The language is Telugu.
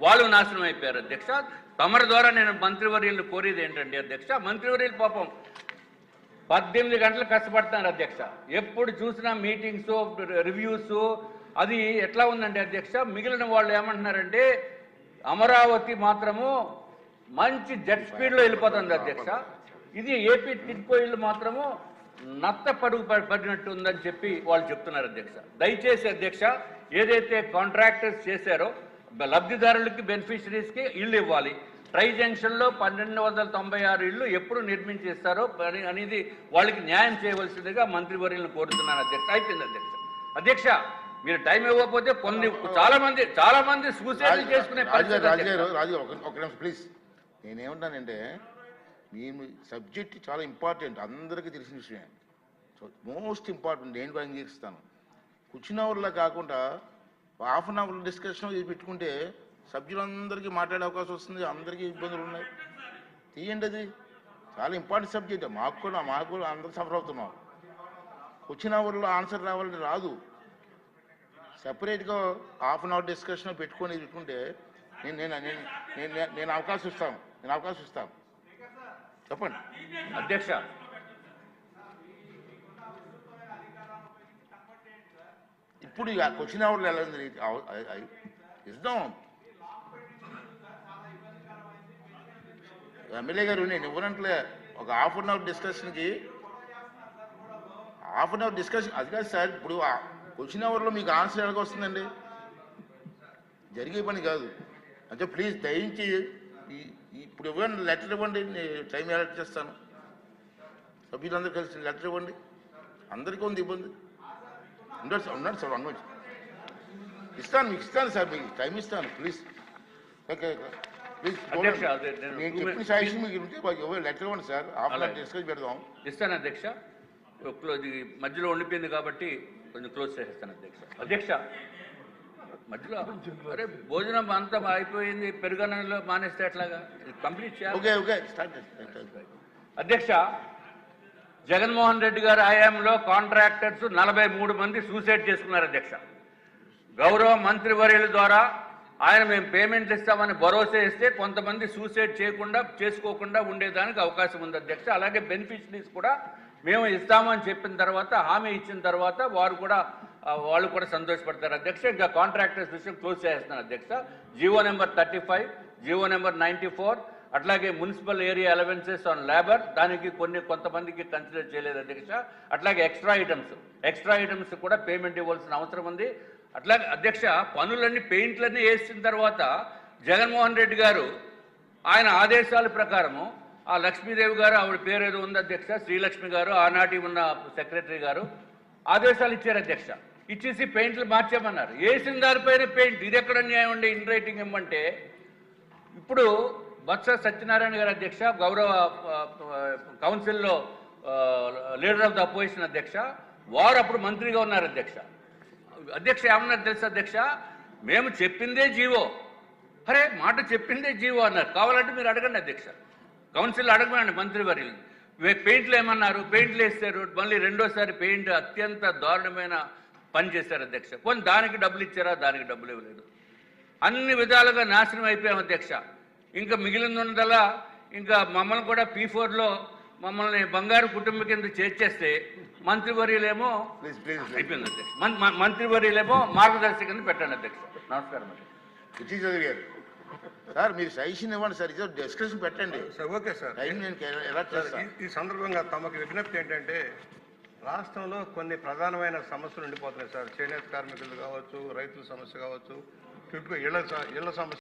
వాళ్ళు నాశనం అయిపోయారు. అధ్యక్ష తమరి ద్వారా నేను మంత్రివర్యులను కోరేది ఏంటండి? అధ్యక్ష మంత్రివర్యులు పాపం పద్దెనిమిది గంటలు కష్టపడుతున్నారు అధ్యక్ష. ఎప్పుడు చూసినా మీటింగ్స్ రివ్యూస్ అది ఎట్లా ఉందండి అధ్యక్ష? మిగిలిన వాళ్ళు ఏమంటున్నారంటే అమరావతి మాత్రము మంచి జెట్ స్పీడ్లో వెళ్ళిపోతుంది అధ్యక్ష. ఇది ఏపీ టిడ్కో మాత్రము నత్త పడుగు ప- పడినట్టు ఉందని చెప్పి వాళ్ళు చెప్తున్నారు అధ్యక్ష. దయచేసి అధ్యక్ష ఏదైతే కాంట్రాక్టర్స్ చేశారో లబ్ధిదారులకి బెనిఫిషరీస్కి ఇల్లు ఇవ్వాలి. ట్రై జంక్షన్లో పన్నెండు వందల తొంభై ఆరు ఇళ్ళు ఎప్పుడు నిర్మించేస్తారో అని- అనేది వాళ్ళకి న్యాయం చేయవలసిందిగా మంత్రివర్యులను కోరుతున్నాను అధ్యక్ష. అయిపోయింది అధ్యక్ష. అధ్యక్ష మీరు టైం ఇవ్వకపోతే కొన్ని చాలా మంది చాలా మంది సూసైడ్ చేసుకునే రాజు ప్లీజ్. నేనేమంటానంటే మేము సబ్జెక్ట్ చాలా ఇంపార్టెంట్ అందరికీ తెలిసిన విషయమే. సో మోస్ట్ ఇంపార్టెంట్ నేను కూడా అంగీకరిస్తాను కూర్చున్న అవర్లో కాకుండా హాఫ్ అన్ అవర్ డిస్కషన్ ఇది పెట్టుకుంటే సభ్యులందరికీ మాట్లాడే అవకాశం వస్తుంది అందరికీ ఇబ్బందులు ఉన్నాయి. తీయండి అది. చాలా ఇంపార్టెంట్ సబ్జెక్ట్ మాకు కూడా మాకు కూడా అందరూ సఫర్ అవుతున్నాం. వచ్చిన అవర్లో ఆన్సర్ రావాలంటే రాదు. సపరేట్గా హాఫ్ అన్ అవర్ డిస్కషన్ పెట్టుకొని పెట్టుకుంటే నేను నేను నేను నేను నేను- నేను అవకాశం ఇస్తాను. నేను అవకాశం ఇస్తాను. చెప్పండి. అధ్యక్ష ఇప్పుడు ఇక క్వశ్చన్ అవర్లో ఎలా ఉంది ఇద్దాం ఎమ్మెల్యే గారు నేను ఇవ్వనట్లే. ఒక హాఫ్ అన్ అవర్ డిస్కషన్కి హాఫ్ అన్ అవర్ డిస్కషన్. అది కాదు సార్ ఇప్పుడు క్వశ్చన్ అవర్లో మీకు ఆన్సర్ ఎలాగ వస్తుందండి? జరిగే పని కాదు. అంటే ప్లీజ్ దయించి ఇప్పుడు ఇవ్వండి లెటర్ ఇవ్వండి. నేను టైం అలర్ట్ చేస్తాను. సభ్యులందరూ కలిసి లెటర్ ఇవ్వండి. అందరికీ ఉంది ఇబ్బంది. ఉండదు సార్ ఉన్నాడు సార్ అన్నోజ్ ఇస్తాను మీకు ఇస్తాను సార్ మీకు టైం ఇస్తాను ప్లీజ్ ఓకే ప్లీజ్ అధ్యక్ష, అదే నేను నేను చెప్పిన మీకు ఉంటే మాకు ఇవ్వండి లెటర్ ఇవ్వండి సార్ హాఫ్ అలాగే. డిస్కస్ పెడదాం. ఇస్తాను అధ్యక్ష. క్లోజ్ ఇది మధ్యలో ఉండిపోయింది కాబట్టి కొంచెం క్లోజ్ చేసేస్తాను అధ్యక్ష. అధ్యక్ష మధ్యలో అరే భోజనం అంతా అయిపోయింది పెరుగన్నంలో మానేస్తే ఎట్లాగా? కంప్లీట్ చేయాలి. ఓకే ఓకే స్టార్ట్ అధ్యక్ష జగన్మోహన్ రెడ్డి గారి హయాంలో కాంట్రాక్టర్స్ నలభై మూడు మంది సూసైడ్ చేసుకున్నారు అధ్యక్ష. గౌరవ మంత్రివర్యుల ద్వారా ఆయన మేము పేమెంట్లు ఇస్తామని భరోసా ఇస్తే కొంతమంది సూసైడ్ చేయకుండా చేసుకోకుండా ఉండేదానికి అవకాశం ఉంది అధ్యక్ష. అలాగే బెనిఫిషరీస్ కూడా మేము ఇస్తామని చెప్పిన తర్వాత హామీ ఇచ్చిన తర్వాత వారు కూడా వాళ్ళు కూడా సంతోషపడతారు అధ్యక్ష. ఇంకా కాంట్రాక్టర్స్ విషయం క్లోజ్ చేస్తున్నాను అధ్యక్ష. GO number thirty five GO number ninety four అట్లాగే municipal area allowances on labour దానికి కొన్ని కొంతమందికి కన్సిడర్ చేయలేదు అధ్యక్ష అట్లాగే ఎక్స్ట్రా ఐటమ్స్ ఎక్స్ట్రా ఐటమ్స్ కూడా పేమెంట్ ఇవ్వాల్సిన అవసరం ఉంది. అట్లాగే అధ్యక్ష పనులన్నీ పెయింట్లన్నీ వేసిన తర్వాత జగన్మోహన్ రెడ్డి గారు ఆయన ఆదేశాల ప్రకారము ఆ లక్ష్మీదేవి గారు ఆవిడ పేరు ఏదో ఉంది అధ్యక్ష శ్రీలక్ష్మి గారు ఆనాటి ఉన్న సెక్రటరీ గారు ఆదేశాలు ఇచ్చారు అధ్యక్ష. ఇచ్చేసి పెయింట్లు మార్చామన్నారు వేసిన దానిపైన పెయింట్ ఇది ఎక్కడ న్యాయం ఉండే ఇన్ రైటింగ్ ఇమ్మంటే ఇప్పుడు బొత్స సత్యనారాయణ గారి అధ్యక్ష గౌరవ కౌన్సిల్లో లీడర్ ఆఫ్ ద అపోజిషన్ అధ్యక్ష వారు అప్పుడు మంత్రిగా ఉన్నారు అధ్యక్ష. అధ్యక్ష ఏమన్నారు తెలుసు అధ్యక్ష? మేము చెప్పిందే జీవో. అరే మాట చెప్పిందే జీవో అన్నారు. కావాలంటే మీరు అడగండి అధ్యక్ష. కౌన్సిల్ అడగమండి మంత్రి వర్యులు పెయింట్లు ఏమన్నారు? పెయింట్లు వేస్తారు. మళ్ళీ రెండోసారి పెయింట్ అత్యంత దారుణమైన పని చేశారు అధ్యక్ష. కొన్ని దానికి డబ్బులు ఇచ్చారా? దానికి డబ్బులు ఇవ్వలేదు. అన్ని విధాలుగా నాశనం అయిపోయాం అధ్యక్ష. ఇంకా మిగిలిందల్లా ఇంకా మమ్మల్ని కూడా పీ ఫోర్లో మమ్మల్ని బంగారు కుటుంబం కింద చేర్చేస్తే మంత్రివర్యులేమో ప్లీజ్ ప్లీజ్ అయిపోయింది అధ్యక్ష. మంత్రివర్యులేమో మార్గదర్శి కింద పెట్టండి అధ్యక్ష. నమస్కారం అధ్యక్ష ఇటీ చౌదరి గారు సార్ మీరు సజెషన్ ఇవ్వండి సార్. ఇది డిస్కషన్ పెట్టండి. Sir okay sir. టైం నేను ఎలా సార్, చేస్తాను ఈ- సందర్భంగా తమకు విజ్ఞప్తి ఏంటంటే రాష్ట్రంలో కొన్ని ప్రధానమైన సమస్యలు ఉండిపోతున్నాయి సార్. చేనేత కార్మికులు కావచ్చు రైతుల సమస్య కావచ్చు చుట్టూ ఇళ్ళ ఇళ్ళ సమస్య